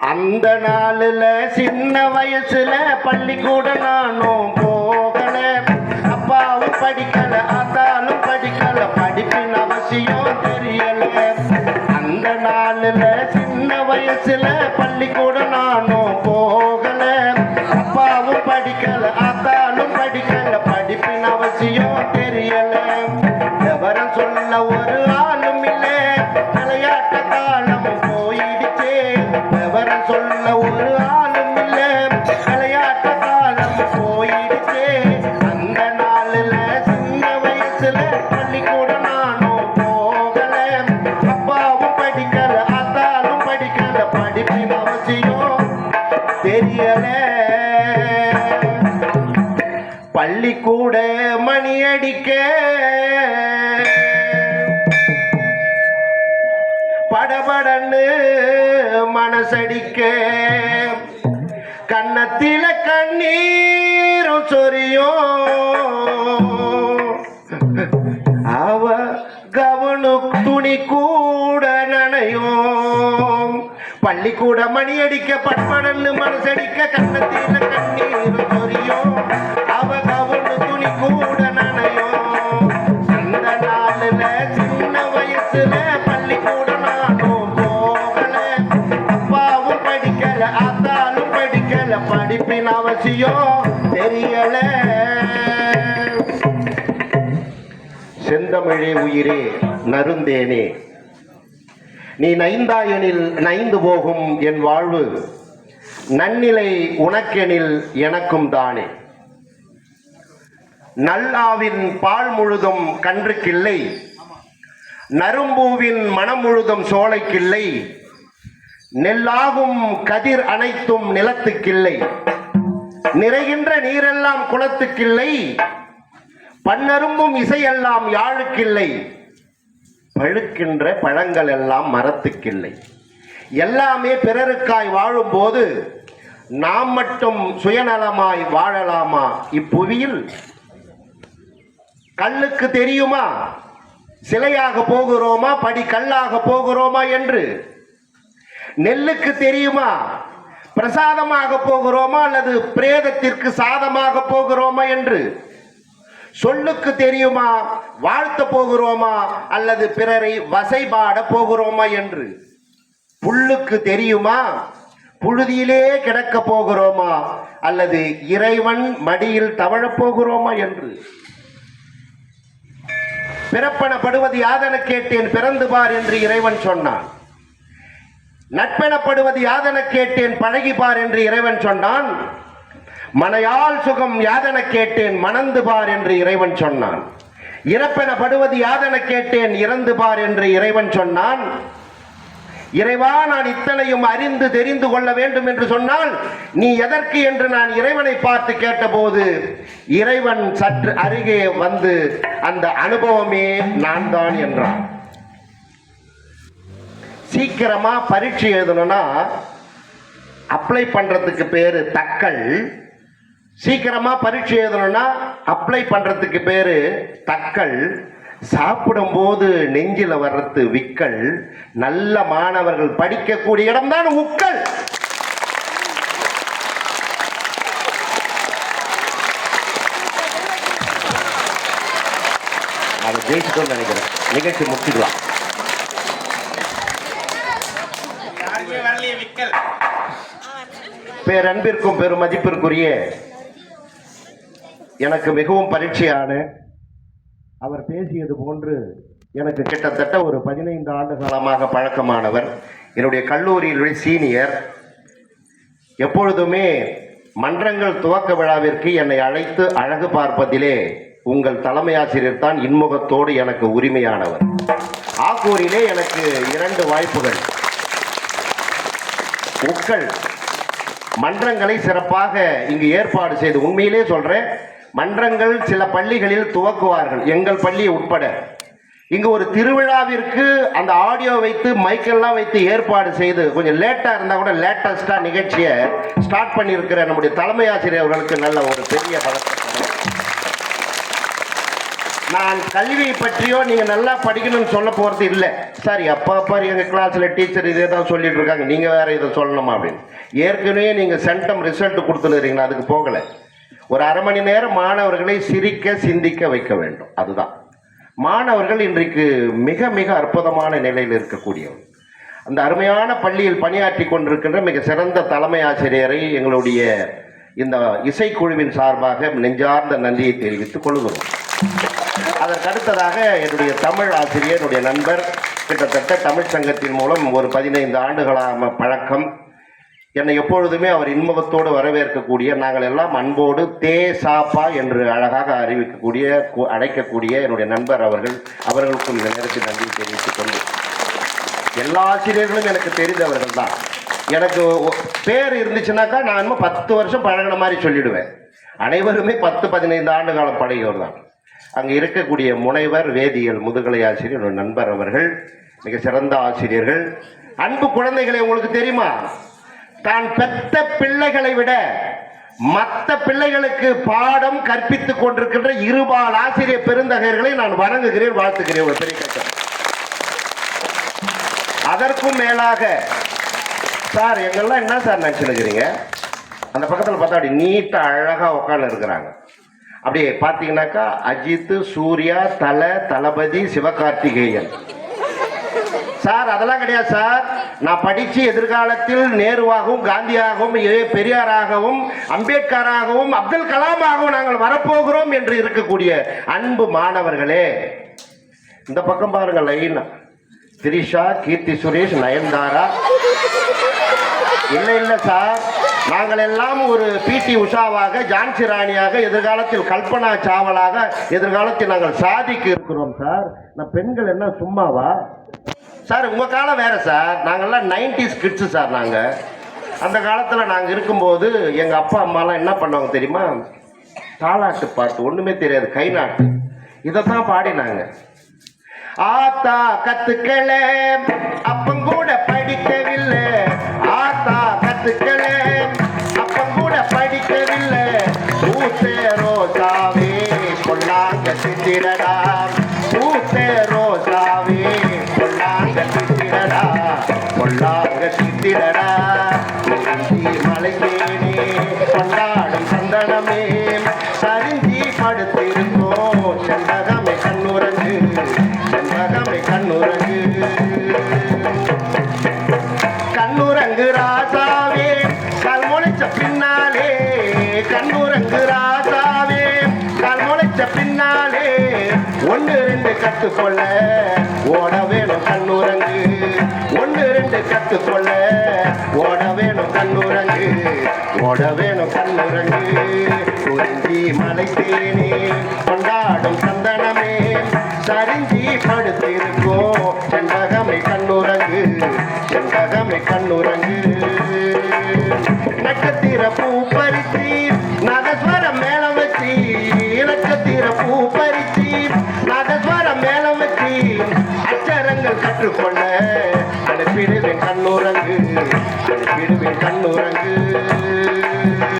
அந்த நாளில் சின்ன வயசுல பள்ளிக்கூட நானும் போகல. அப்பாவும் படிக்கல அத்தாலும் படிக்கல படிப்பின் அவசியம் தெரியல. அந்த நாளில் சின்ன வயசுல பள்ளிக்கூட நானும் தெரியல பள்ளிக்கூட மணி அடிக்க. படபடன்னு மனசடிக்க. கண்ணத்தில கண்ணீரும் சொரியும். அவ கவனு துணிக்கும் பள்ளிக்கூட மணி அடிக்க பட்படன்னு மனசடிக்க கண்ணத்தில கண்ணீர் சொரியும். அவ கவுண்டு துணி கூட நனையும். அந்த நாளில் சின்ன வயசுல பள்ளிக்கூட நானும் போகல. அப்பாவும் படிக்கல அத்தாலும் படிக்கல படிப்பின் அவசியம் தெரியல. செந்தமிழே உயிரே நருந்தேனே. நீ நைந்தாயனில் நைந்து போகும் என் வாழ்வு. நன்னிலை உனக்கெனில் எனக்கும் தானே. நல்லாவின் பால் முழுதும் கன்றுக்கில்லை. நரும்பூவின் மனம் முழுதும் சோலைக்கில்லை. நெல்லாகும் கதிர் அனைத்தும் நிலத்துக்கில்லை. நிறைகின்ற நீரெல்லாம் குளத்துக்கில்லை. பன்னரும்பும் இசையெல்லாம் யாழுக்கில்லை. பழுக்கின்ற பழங்கள் எல்லாம் மரத்துக்கில்லை. எல்லாமே பிறருக்காய் வாழும்போது நாம் மட்டும் சுயநலமாய் வாழலாமா? இப்புவியில் கல்லுக்கு தெரியுமா? சிலையாக போகிறோமா? படி கல்லாக போகிறோமா என்று? நெல்லுக்கு தெரியுமா? பிரசாதமாக போகிறோமா? அல்லது பிரேதத்திற்கு சாதமாக போகிறோமா என்று? சொல்லுக்கு தெரியுமா? வாழ்த்த போகிறோமா? அல்லது பிறரை வசைபாட போகிறோமா என்று? புல்லுக்கு தெரியுமா? புழுதியிலே கிடக்க போகிறோமா? அல்லது இறைவன் மடியில் தவழப் போகிறோமா என்று? பிறப்பனப்படுவது யாதென கேட்டேன் பிறந்து பார் என்று இறைவன் சொன்னான். நட்பெனப்படுவது யாதென கேட்டேன் பழகி பார் என்று இறைவன் சொன்னான். மனையால் சுகம் யாதென கேட்டேன் மணந்து பார் என்று இறைவன் சொன்னான். இறப்பெனப்படுவது யாதென கேட்டேன் இறந்து பார் என்று இறைவன் சொன்னான். இறைவா நான் இத்தனையும் அறிந்து தெரிந்து கொள்ள வேண்டும் என்று சொன்னால் நீ எதற்கு என்று நான் இறைவனை பார்த்து கேட்டபோது இறைவன் சற்று அருகே வந்து அந்த அனுபவமே நான் தான் என்றான். சீக்கிரமா பரீட்சை எழுதணும்னா அப்ளை பண்றதுக்கு பேரு தக்கல். சீக்கிரமா பரீட்சை எழுதணும்னா அப்ளை பண்றதுக்கு பேரு தக்கல். சாப்பிடும்போது நெஞ்சில வர்றது விக்கல். நல்ல மாணவர்கள் படிக்கக்கூடிய இடம்தான் உக்கல். அதை ஜெயிச்சுட்டோம்னு நினைக்கிறேன். நிகழ்ச்சி முடிச்சுக்கலாம் பேரன்பிற்கும் பெரும் மதிப்பிற்குரிய எனக்கு மிகவும் பரீட்சையான அவர் பேசியது போன்று எனக்கு கிட்டத்தட்ட ஒரு பதினைந்து ஆண்டு காலமாக பழக்கமானவர். என்னுடைய கல்லூரியிலுடைய சீனியர். எப்பொழுதுமே மன்றங்கள் துவக்க விழாவிற்கு என்னை அழைத்து அழகு பார்ப்பதிலே உங்கள் தலைமை ஆசிரியர் தான் இன்முகத்தோடு எனக்கு உரிமையானவர். ஆக்கூரிலே எனக்கு இரண்டு வாய்ப்புகள். உக்கள். மன்றங்களை சிறப்பாக இங்கு ஏற்பாடு செய்து உண்மையிலே சொல்றேன். மன்றங்கள் சில பள்ளிகளில் துவக்குவார்கள். எங்கள் பள்ளி உட்பட. இங்கே ஒரு திருவிழாவிற்கு அந்த ஆடியோ வைத்து மைக்கெல்லாம் வைத்து ஏற்பாடு செய்து கொஞ்சம் லேட்டாக இருந்தால் கூட லேட்டஸ்ட்டாக நிகழ்ச்சியை ஸ்டார்ட் பண்ணியிருக்கிற நம்முடைய தலைமை ஆசிரியர் அவர்களுக்கு நல்ல ஒரு பெரிய பழக்கம் நான் கல்வியை பற்றியோ நீங்கள் நல்லா படிக்கணும்னு சொல்ல போகிறது இல்லை. சார் எப்போ அப்பா எங்கள் கிளாஸில் டீச்சர் இதே தான் சொல்லிட்டு இருக்காங்க. நீங்கள் வேறு இதை சொல்லணுமா அப்படின்னு. ஏற்கனவே நீங்கள் சென்டம் ரிசல்ட் கொடுத்துருக்கீங்களா அதுக்கு போகலை. ஒரு அரை மணி நேரம் மாணவர்களை சிரிக்க சிந்திக்க வைக்க வேண்டும். அதுதான். மாணவர்கள் இன்றைக்கு மிக மிக அற்புதமான நிலையில் இருக்கக்கூடியவர் அந்த அருமையான பள்ளியில் பணியாற்றி கொண்டிருக்கின்ற மிக சிறந்த தலைமை ஆசிரியரை எங்களுடைய இந்த இசைக்குழுவின் சார்பாக நெஞ்சார்ந்த நன்றியை தெரிவித்துக் கொள்கிறோம். அதற்கடுத்ததாக என்னுடைய தமிழ் ஆசிரியர் என்னுடைய நண்பர் கிட்டத்தட்ட தமிழ் சங்கத்தின் மூலம் ஒரு பதினைந்து ஆண்டுகளான பழக்கம். என்னை எப்பொழுதுமே அவர் இன்முகத்தோடு வரவேற்கக்கூடிய நாங்கள் எல்லாம் அன்போடு தே சாப்பா என்று அழகாக அறிவிக்கக்கூடிய அழைக்கக்கூடிய என்னுடைய நண்பர் அவர்கள். அவர்களுக்கும் இந்த நேரத்தில் நன்றி தெரிவித்துக் கொண்டு எல்லா ஆசிரியர்களும் எனக்கு தெரிந்தவர்கள் தான். எனக்கு பேர் இருந்துச்சுனாக்கா நான் இன்னும் பத்து வருஷம் பழகின மாதிரி சொல்லிடுவேன். அனைவருமே பத்து பதினைந்து ஆண்டு காலம் பழகியவர் தான். அங்கே இருக்கக்கூடிய முனைவர் வேதியியல் முதுகலை ஆசிரியர் நண்பர் அவர்கள் மிக சிறந்த ஆசிரியர்கள். அன்பு குழந்தைகளை உங்களுக்கு தெரியுமா? தான் பெத்த பிள்ளைகளை விட மற்ற பிள்ளைகளுக்கு பாடம் கற்பித்துக் கொண்டிருக்கின்ற இருபால் ஆசிரியர் பெருந்தகையர்களை நான் வணங்குகிறேன் வாழ்த்துகிறேன் ஒரு பெரிய கட்டம். அதற்கும் மேலாக சார் எங்கெல்லாம் என்ன சார் நினச்சிருக்கிறீங்க? அந்த பக்கத்தில் பார்த்தா அப்படி நீட்டாக அழகாக உட்காந்து இருக்கிறாங்க. அப்படியே பார்த்தீங்கன்னாக்கா அஜித் சூர்யா தலை தளபதி சிவகார்த்திகேயன். சார் அதெல்லாம் கிடையாது சார். நான் படித்து எதிர்காலத்தில் நேருவாகவும் காந்தியாகவும் ஏ- பெரியாராகவும் அம்பேத்கராகவும் அப்துல் கலாமாகவும் நாங்கள் வரப்போகிறோம் என்று இருக்கக்கூடிய அன்பு மாணவர்களே. இந்த பக்கம் பாருங்க லைன் திரிஷா கீர்த்தி சுரேஷ் நயன்தாரா. இல்லை இல்லை சார். நாங்கள் எல்லாம் ஒரு பிடி உஷாவாக ஜான்சி ராணியாக எதிர்காலத்தில் கல்பனா சாவலாக எதிர்காலத்தில் நாங்கள் சாதிக்கு இருக்கிறோம் சார். நான் பெண்கள் என்ன சும்மாவா? சார் உங்கள் காலம் வேறு சார். நாங்கள்லாம் நைன்டிஸ் கிட்ஸு சார் நாங்கள் அந்த காலத்தில் நாங்கள் இருக்கும்போது எங்கள் அப்பா அம்மாலாம் என்ன பண்ணுவாங்க தெரியுமா? தாளாட்டு பாட்டு ஒன்றுமே தெரியாது கை நாட்டு இதை தான் பாடினாங்க. ஆத்தா கத்துக்கல அப்பம் கூட படிக்கவில்லை. ஆத்தா கத்துக்கல அப்பம் கூட படிக்கவில்லை. பூத்தே ரோசாவே கொள்ளாங்க சித்திரடா. கண்ணுரங்கு ராசாவே. கல் முளைச்ச பின்னாலே கண்ணுரங்கு ராசாவே. கல் முளைச்ச பின்னாலே ஒன்று ரெண்டு கத்துக்கொள்ள ஓட வேணும் கண்ணுரங்கு ஒன்று ரெண்டு கத்துக்கொள்ள ஓட வேணும் கண்ணுரங்கு ஓட வேணும் கண்ணுரங்கு குறிஞ்சி மலை தேனே கொண்டாடும் சந்தனமே. சரிஞ்சி படுத்தே